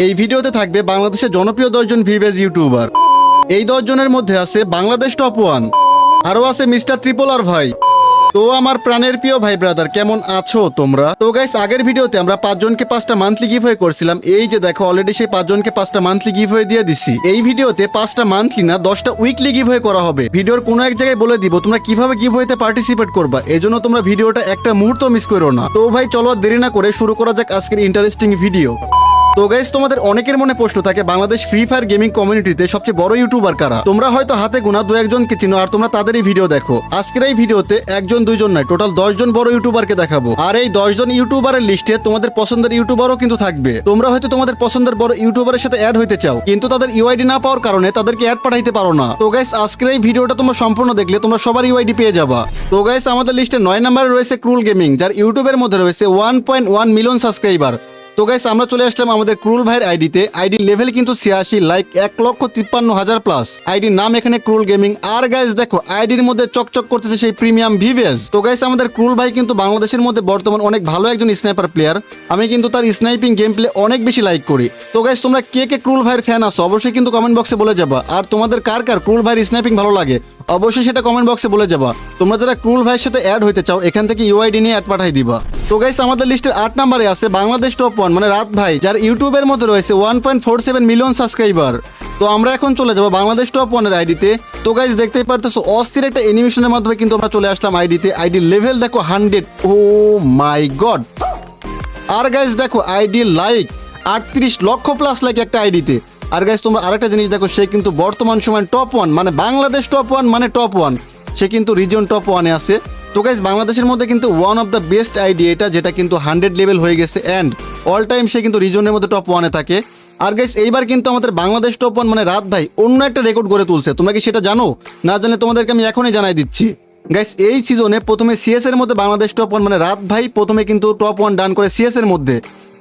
এই ভিডিওতে থাকবে বাংলাদেশের জনপ্রিয় দশজন ভিভেজ ইউটিউবার। এই দশজনের মধ্যে আছে বাংলাদেশ টপ ওয়ান, আরও আছে মিস্টার ত্রিপল আর ভাই। তো আমার প্রাণের প্রিয় ভাই ব্রাদার, কেমন আছো তোমরা? তো গাইস আগের ভিডিওতে আমরা পাঁচজনকে পাঁচটা মান্থলি হয়ে করছিলাম। এই যে দেখো অলরেডি সেই পাঁচজনকে পাঁচটা মান্থলি হয়ে দিয়ে দিছি। এই ভিডিওতে পাঁচটা মান্থলি না, দশটা উইকলি হয়ে করা হবে। ভিডিওর কোনো এক জায়গায় বলে দিব, তোমরা কীভাবে হইতে পার্টিসিপেট করবা। এজন্য তোমরা ভিডিওটা একটা মুহূর্ত মিস করো না। তো ভাই, চলো দেরি না করে শুরু করা যাক আজকের ইন্টারেস্টিং ভিডিও তো গাইস তোমাদের অনেকের মনে প্রশ্ন থাকে, বাংলাদেশ ফ্রি ফায়ার গেমিং কমিউনিটিতে সবচেয়ে বড় ইউটিউবার কারা? তোমরা হয়তো হাতে গোনা দু একজনকে চিনো, আর তোমরা তাদেরই ভিডিও দেখো। আজকের এই ভিডিওতে একজন, দুইজন নয় টোটাল দশজন বড় ইউটিউবারকে দেখাবো। আর এই দশজন ইউটিউবারের লিস্টে তোমাদের পছন্দের ইউটিউবারও কিন্তু থাকবে। তোমরা হয়তো তোমাদের পছন্দের বড় ইউটিউবারের সাথে অ্যাড হইতে চাও, কিন্তু তাদের ইউআইডি না পাওয়ার কারণে তাদেরকে অ্যাড পাঠাইতে পারো না। তো গাইস আজকের এই ভিডিওটা তোমরা সম্পূর্ণ দেখলে, তোমরা সবার ইউআইডি পেয়ে যাবা। তো গাইস আমাদের লিস্টে নয় নম্বরে রয়েছে ক্রুল গেমিং যার ইউটিউবের মধ্যে রয়েছে one point one million subscriber তো গাইস আমরা চলে আসলাম আমাদের ক্রুল ভাইয়ের আইডিতে আইডি লেভেল কিন্তু ছিয়াশি লাইক এক লক্ষ তিপ্পান্ন হাজার প্লাস আইডির নাম এখানে ক্রুল গেমিং আর গাইস দেখো আইডির মধ্যে চকচক করতেছে সেই প্রিমিয়াম ভিভেজ তো গাইস আমাদের ক্রুল ভাই কিন্তু বাংলাদেশের মধ্যে বর্তমান অনেক ভালো একজন স্নাইপার প্লেয়ার আমি কিন্তু তার স্নাইপিং গেম প্লে অনেক বেশি লাইক করি। তো গাইস তোমরা কে কে ক্রুল ভাইয়ের ফ্যান আছো, অবশ্যই কিন্তু কমেন্ট বক্সে বলে যাবা। আর তোমাদের কার কার ক্রুল ভাইয়ের স্নাইপিং ভালো লাগে? অবশ্যই সেটা কমেন্ট বক্সে বলে যাবা। তোমরা যারা ক্রুল ভাইয়ের সাথে অ্যাড হইতে চাও, এখান থেকে ইউআইডি নিয়ে অ্যাড পাঠাই দিবা। তো গাইস আমাদের লিস্টের আট নম্বরে আছে বাংলাদেশ টপ ওয়ান মানে রাত ভাই, যার ইউটিউবের মধ্যে রয়েছে one point four seven million subscriber তো আমরা এখন চলে যাব বাংলাদেশ টপ ওয়ানের আইডিতে তো। গাইস দেখতেই পারতেছো, অস্থির একটা অ্যানিমেশনের মাধ্যমে কিন্তু আমরা চলে আসলাম আইডিতে আইডি লেভেল দেখো হান্ড্রেড ও মাই গড আর গাইস দেখো আইডি লাইক আটত্রিশ লক্ষ প্লাস লাইক একটা আইডিতে আর গাইস তোমরা আরেকটা জিনিস দেখো, সে কিন্তু বর্তমান সময় টপ ওয়ান মানে বাংলাদেশ টপ ওয়ান মানে টপ ওয়ান সে কিন্তু রিজন টপ ওয়ানে আছে। তো গাইস বাংলাদেশের মধ্যে কিন্তু one of the best idea এটা, যেটা কিন্তু হান্ড্রেড লেভেল হয়ে গেছে। অ্যান্ড অল টাইম সে কিন্তু রিজনের মধ্যে টপ ওয়ানে থাকে। আর গাইস এইবার কিন্তু আমাদের বাংলাদেশ টপ ওয়ান মানে রাত ভাই, অন্য একটা রেকর্ড গড়ে তুলছে। তোমরা কি সেটা জানো? না জানলে তোমাদেরকে আমি এখনই জানাই দিচ্ছি। গাইস এই সিজনে প্রথমে সিএস এর মধ্যে বাংলাদেশ টপ ওয়ান মানে রাত ভাই প্রথমে কিন্তু টপ ওয়ান ডান করে সিএস এর মধ্যে।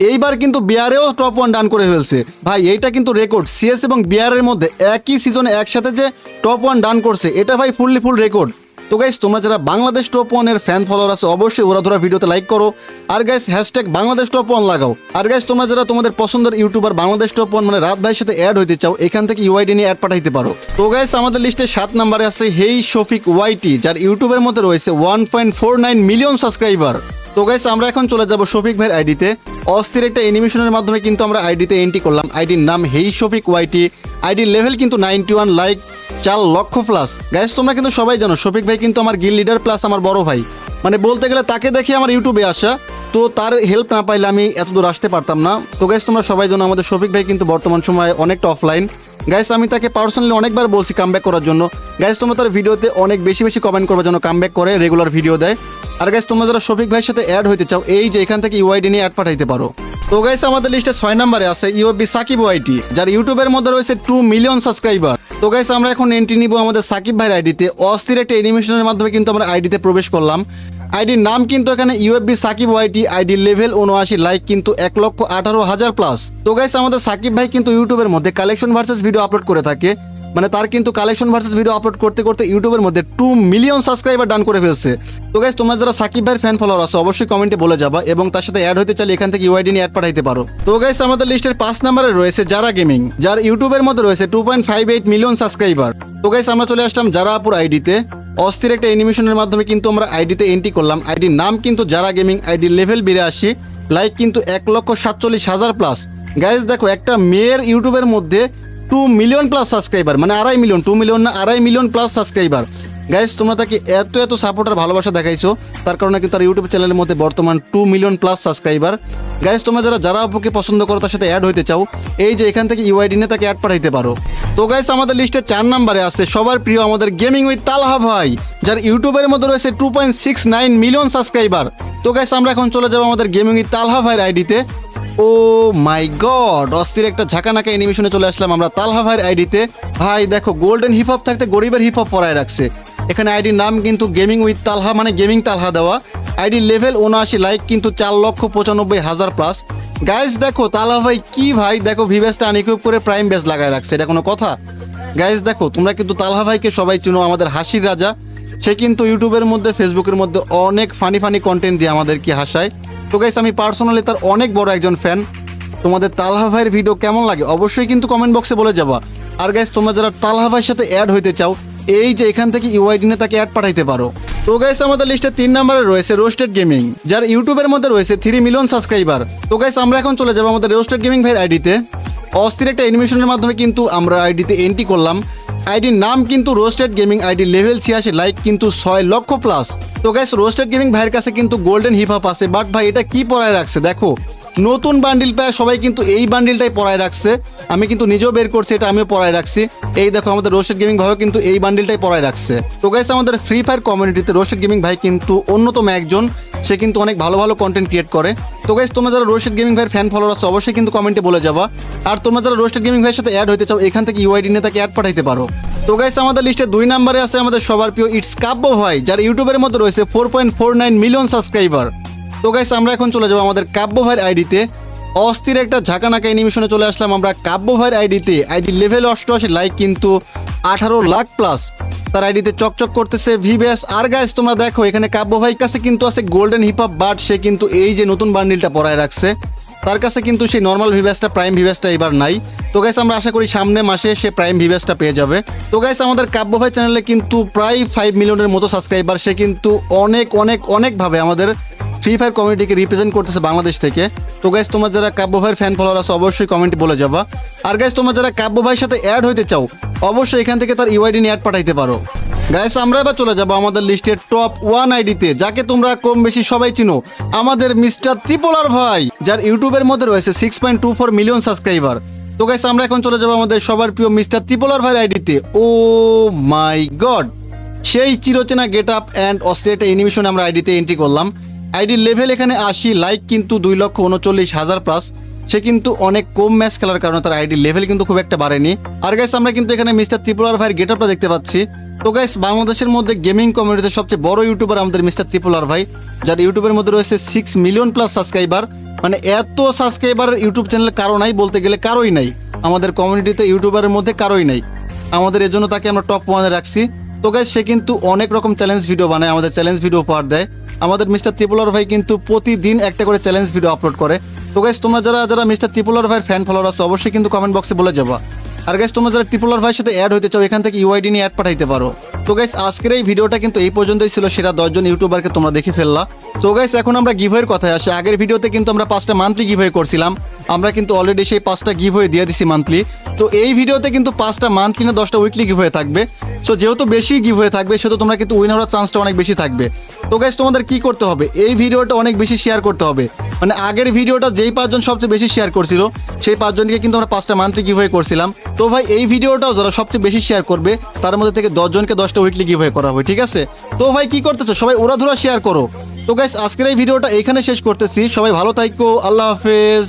এইবার কিন্তু বিয়ারেও টপ ওয়ান ডান করে ফেলছে। ভাই, এইটা কিন্তু রেকর্ড সিএস এবং বিয়ারের মধ্যে একই সিজনে একসাথে যে টপ ওয়ান ডান করছে, এটা ভাই ফুললি ফুল রেকর্ড তো গাইস তোমরা যারা বাংলাদেশ টপ ওয়ানের ফ্যান ফলোয়ার আছে, অবশ্যই ওরা ধরা ভিডিওতে লাইক করো। আর guys hashtag Bangladesh top one লাগাও। আর গাইস তোমরা যারা তোমাদের পছন্দের ইউটিউবার বাংলাদেশ টপ ওয়ান মানে রাত ভাইয়ের সাথে অ্যাড হইতে চাও, এখান থেকে ইউআইডি নিয়ে অ্যাড পাঠাইতে পারো। তো গাইস আমাদের লিস্টে সাত নম্বরে আছে হেই শফিক ওয়াইটি যার ইউটিউবের মধ্যে রয়েছে one point four nine million subscriber তো গাইস আমরা এখন চলে যাব শফিক ভাইয়ের আইডিতে অস্থির একটা অ্যানিমেশনের মাধ্যমে কিন্তু আমরা আইডিতে এন্ট্রি করলাম। আইডির নাম হেই শফিক ওয়াইটি আইডির লেভেল কিন্তু নাইনটি ওয়ান লাইক চার লক্ষ প্লাস গাইস তোমরা কিন্তু সবাই জানো, শফিক ভাই কিন্তু আমার গিল লিডার প্লাস আমার বড় ভাই। মানে বলতে গেলে তাকে দেখে আমার ইউটিউবে আসা। তো তার হেল্প না পাইলে আমি এত দূর আসতে পারতাম না। তো গাইস তোমরা সবাই জানো, আমাদের শফিক ভাই কিন্তু বর্তমান সময়ে অনেকটা অফলাইন গাইস আমি তাকে পার্সোনালি অনেকবার বলছি কামব্যাক করার জন্য। গাইস তোমরা তার ভিডিওতে অনেক বেশি বেশি কমেন্ট করবার জন্য কামব্যাক করে রেগুলার ভিডিও দেয়। আর গাইস তোমরা যারা শফিক ভাইয়ের সাথে অ্যাড হইতে চাও, এই যে এখান থেকে ইউআইডি নিয়ে অ্যাড পাঠাইতে পারো। তো গাইস আমাদের লিস্টে ছয় নম্বরে আছে ইউএবি সাকিব ওয়াইটি যার ইউটিউবের মধ্যে রয়েছে টু মিলিয়ন সাবস্ক্রাইবার তো গাইস আমরা এখন এন্ট্রি নিব আমাদের সাকিব ভাইয়ের আইডিতে অস্থির একটা অ্যানিমেশনের মাধ্যমে কিন্তু আমরা আইডিতে প্রবেশ করলাম। আইডির নাম কিন্তু এখানে UFB Sakib YT ID level উনআশি লাইক কিন্তু এক লক্ষ আঠারো হাজার প্লাস তো গাইস আমাদের সাকিব ভাই কিন্তু ইউটিউবের মধ্যে কালেকশন ভার্সেস ভিডিও আপলোড করে থাকে। মানে তার কিন্তু কালেকশন ভার্সেস ভিডিও আপলোড করতে করতে ইউটিউবের মধ্যে টু মিলিয়ন সাবস্ক্রাইবার ডান করে ফেলছে। তো গাইজ তোমার যারা সাকিব ভাইয়ের ফ্যান ফলোয়ার আছে, অবশ্যই কমেন্টে বলে যাবা এবং তার সাথে অ্যাড হতে চাইলে এখান থেকে ইউআইডি নিয়ে অ্যাড পাঠাইতে পারো। তো গাইস আমাদের লিস্টের পাঁচ নম্বরে রয়েছে যারা গেমিং যার ইউটিউবের মধ্যে রয়েছে two point five eight million subscriber তো গাইস আমরা চলে আসলাম যারা আপুর আইডিতে অস্থির একটা অ্যানিমেশনের মাধ্যমে কিন্তু আমরা আইডিতে এন্ট্রি করলাম। আইডির নাম কিন্তু যারা গেমিং আইডি লেভেল বিরাশি লাইক কিন্তু এক লক্ষ সাতচল্লিশ হাজার প্লাস গাইস দেখো, একটা মেয়ের ইউটিউবের মধ্যে টু মিলিয়ন প্লাস সাবস্ক্রাইবার মানে আড়াই মিলিয়ন টু মিলিয়ন না, আড়াই মিলিয়ন প্লাস সাবস্ক্রাইবার গাইস তোমরা তাকে এত এত সাপোর্টার ভালোবাসা দেখাইছো, তার কারণে কিন্তু তার ইউটিউব চ্যানেলের মধ্যে বর্তমান two million plus subscriber guys তোমরা যারা যারা আপুকে পছন্দ করো, তার সাথে অ্যাড হইতে চাও, এই যে এখান থেকে ইউআইডি নিয়ে তাকে অ্যাড পাঠাইতে পারো। তো গাইস আমাদের লিস্টে চার নাম্বারে আছে, সবার প্রিয় আমাদের গেমিং উইথ তালহা ভাই, যার ইউটিউবের মধ্যে রয়েছে two point six nine million subscriber তো গাইস আমরা এখন চলে যাব আমাদের গেমিং উইথ তালহা ভাইয়ের আইডিতে ও মাই গড, অস্থির একটা ঝাঁকানাকা অ্যানিমেশনে চলে আসলাম আমরা তালহা ভাইয়ের আইডিতে ভাই, দেখো গোল্ডেন হিপ হপ থাকতে গরিবের হিপ হপ পরায় রাখছে। এখানে আইডির নাম কিন্তু গেমিং উইথ তালহা মানে গেমিং তালহা দেওয়া। আইডির লেভেল উনআশি লাইক কিন্তু চার লক্ষ পঁচানব্বই হাজার প্লাস গাইস দেখো, তালহা ভাই কি ভাই? দেখো ভিভেসটা আনিকুপ করে প্রাইম বেস লাগায় রাখছে, এটা কোনো কথা? গাইস দেখো, তোমরা কিন্তু তালহা ভাইকে সবাই চিনো, আমাদের হাসির রাজা। সে কিন্তু ইউটিউবের মধ্যে ফেসবুকের মধ্যে অনেক ফানি ফানি কন্টেন্ট দিয়ে আমাদেরকে হাসায়। তো গাইস আমি পার্সোনালি তার অনেক বড় একজন ফ্যান তোমাদের তালহা ভাইয়ের ভিডিও কেমন লাগে অবশ্যই কিন্তু কমেন্ট বক্সে বলে যাবা। আর গাইস তোমরা যারা তালহা ভাইয়ের সাথে অ্যাড হইতে চাও, এই যে এখান থেকে ইউআইডিনে তাকে অ্যাড পাঠাইতে পারো। তো গাইস আমাদের লিস্টে তিন নম্বরে রয়েছে রোস্টেড গেমিং যার ইউটিউবের মধ্যে রয়েছে থ্রি মিলিয়ন সাবস্ক্রাইবার তো গাইস আমরা এখন চলে যাব আমাদের রোস্টেড গেমিং ভাইয়ের আইডিতে অস্থির একটা অ্যানিমেশনের মাধ্যমে কিন্তু আমরা আইডিতে এন্ট্রি করলাম। আইডির নাম কিন্তু রোস্টেড গেমিং আইডি লেভেল ছিয়াশি লাইক কিন্তু ছয় লক্ষ প্লাস তো গাইস রোস্টেড গেমিং ভাইয়ের কাছে কিন্তু গোল্ডেন হিপ হপ আছে বাট ভাই, এটা কি পড়ায় রাখছে? দেখো নতুন বান্ডিল পায় সবাই কিন্তু এই বান্ডিলটাই পড়ায় রাখছে। আমি কিন্তু নিজেও বের করছি, এটা আমিও পড়ায় রাখছি। এই দেখো, আমাদের রোস্টেড গেমিং ভাইও কিন্তু এই বান্ডিলটাই পড়ায় রাখছে। তো গাইস আমাদের ফ্রি ফায়ার কমিউনিটিতে রোস্টেড গেমিং ভাই কিন্তু অন্যতম একজন। সে কিন্তু অনেক ভালো ভালো কন্টেন্ট ক্রিয়েট করে। তো গাইস তোমরা যারা রোস্টেড গেমিং ভাইয়ের ফ্যান ফলোয়ার আছে, অবশ্যই কিন্তু কমেন্টে বলে যাবা। আর তোমরা যারা রোস্টেড গেমিং ভাইয়ের সাথে অ্যাড হতে চাও, এখান থেকে ইউআইডি নিয়ে তাকে অ্যাড পাঠাইতে পারো। তো গাইস আমাদের লিস্টে দুই নম্বরে আছে আমাদের সবার প্রিয় ইটস কাব্য ভাই, যার ইউটিউবের মধ্যে রয়েছে four point four nine million subscriber তো গাইস আমরা এখন চলে যাব আমাদের কাব্য ভাইয়ের আইডিতে অস্থির একটা ঝাঁকানাকা অ্যানিমেশনে চলে আসলাম আমরা কাব্য ভাইয়ের আইডিতে আইডি লেভেল অষ্টআশি লাইক কিন্তু আঠারো লাখ প্লাস তার আইডিতে চকচক করতেছে ভিবেস আর গাইস তোমরা দেখো, এখানে কাব্য ভাইয়ের কাছে কিন্তু আছে গোল্ডেন হিপ হপ বাট সে কিন্তু এই যে নতুন বান্ডিলটা পরায় রাখছে, তার কাছে কিন্তু সেই নর্মাল ভিভ্যাসটা প্রাইম ভিভ্যাসটা এবার নাই। তো গাইস আমরা আশা করি সামনে মাসে সে প্রাইম ভিভ্যাসটা পেয়ে যাবে। তো গাইস আমাদের কাব্য ভাই চ্যানেলে কিন্তু প্রায় ফাইভ মিলিয়নের মতো সাবস্ক্রাইবার সে কিন্তু অনেক অনেক, অনেকভাবে আমাদের ফ্রি ফায়ার কমিউনিটিকে রিপ্রেজেন্ট করতেছে বাংলাদেশ থেকে। তো গাইস তোমরা যারা কাব্য ভাইয়ের ফ্যান ফলোয়ার আছে, অবশ্যই কমেন্টে বলে যাবা। আর গাইস তোমরা যারা কাব্য ভাইয়ের সাথে অ্যাড হইতে চাও, অবশ্যই এখান থেকে তার ইউআইডি নিয়ে অ্যাড পাঠাইতে পারো। গাইস আমরা এবার চলে যাব আমাদের লিস্টের টপ ওয়ান আইডিতে যাকে তোমরা কম বেশি সবাই চিনো। আমাদের মিস্টার ত্রিপোলার ভাই, যার ইউটিউবের মধ্যে রয়েছে six point two four million subscriber তো গাইস আমরা এখন চলে যাব আমাদের সবার প্রিয় মিস্টার ত্রিপোলার ভাইয়ের আইডিতে ও মাই গড সেই চিরচেনা গেট আপ অ্যান্ড অস্ট্রেটা অ্যানিমেশন আমরা আইডিতে এন্ট্রি করলাম। আইডির লেভেল এখানে আশি লাইক কিন্তু দুই লক্ষ উনচল্লিশ হাজার প্লাস সে কিন্তু অনেক কম ম্যাচ খেলার কারণে তার আইডির লেভেল কিন্তু খুব একটা বাড়েনি। আর গাইস আমরা কিন্তু এখানে মিস্টার ত্রিপুলার ভাইয়ের গেট আপটা দেখতে পাচ্ছি। তো গাইস বাংলাদেশের মধ্যে গেমিং কমিউনিটিতে সবচেয়ে বড় ইউটিউবার আমাদের মিস্টার ত্রিপুলার ভাই, যার ইউটিউবের মধ্যে রয়েছে সিক্স মিলিয়ন প্লাস সাবস্ক্রাইবার মানে এত সাবস্ক্রাইবার ইউটিউব চ্যানেল কারও নাই বলতে গেলে কারোই নাই। আমাদের কমিউনিটিতে ইউটিউবারের মধ্যে কারোই নাই। আমাদের এজন্য তাকে আমরা টপ ওয়ানে রাখছি। তো গাইস সে কিন্তু অনেক রকম চ্যালেঞ্জ ভিডিও বানায়, আমাদের চ্যালেঞ্জ ভিডিও উপহার দেয়। আমাদের মিস্টার ত্রিপুলার ভাই কিন্তু প্রতিদিন একটা করে চ্যালেঞ্জ ভিডিও আপলোড করে। তো গাইস তোমরা যারা যারা মিস্টার ত্রিপুলার ভাইয়ের ফ্যান ফলোয়ার আছে, অবশ্যই কিন্তু কমেন্ট বক্সে বলে যাবা। আর গাইস তোমরা যারা ত্রিপুলার ভাইয়ের সাথে অ্যাড হতে চাও, এখান থেকে ইউআইডি নিয়ে অ্যাড পাঠাইতে পারো। তো গাইস আজকের এই ভিডিওটা কিন্তু এই পর্যন্তই ছিল সেরা দশজন ইউটিউবারকে তোমরা দেখে ফেললা। তো গাইস এখন আমরা গিভওয়ের কথায় আসি। আগের ভিডিওতে কিন্তু আমরা পাঁচটা মান্থলি গিভওয়ে করছিলাম। আমরা কিন্তু অলরেডি সেই পাঁচটা গিভওয়ে দিয়ে দিছি মান্থলি তো এই ভিডিওতে কিন্তু পাঁচটা মান্থলি না, দশটা উইকলি গিভওয়ে থাকবে। সো যেহেতু বেশি গিভ হয়ে থাকবে, সেহেতু তোমরা কিন্তু উইন হওয়ার চান্সটা অনেক বেশি থাকবে। তো গাইস তোমাদের কি করতে হবে? এই ভিডিওটা অনেক বেশি শেয়ার করতে হবে। মানে আগের ভিডিওটা যেই পাঁচজন সবচেয়ে বেশি শেয়ার করছিল, সেই পাঁচজনকে কিন্তু আমরা পাঁচটা মান্থলি গিভওয়ে করছিলাম। তো ভাই, এই ভিডিওটাও যারা সবচেয়ে বেশি শেয়ার করবে, তার মধ্যে থেকে দশজনকে দশটা উইকলি গিভওয়ে করা হবে, ঠিক আছে? তো ভাই, কি করতেছো? সবাই ওরাধুরা শেয়ার করো। তো গাইস আজকের এই ভিডিওটা এখানে শেষ করতেছি। সবাই ভালো থাকো আল্লাহ হাফেজ।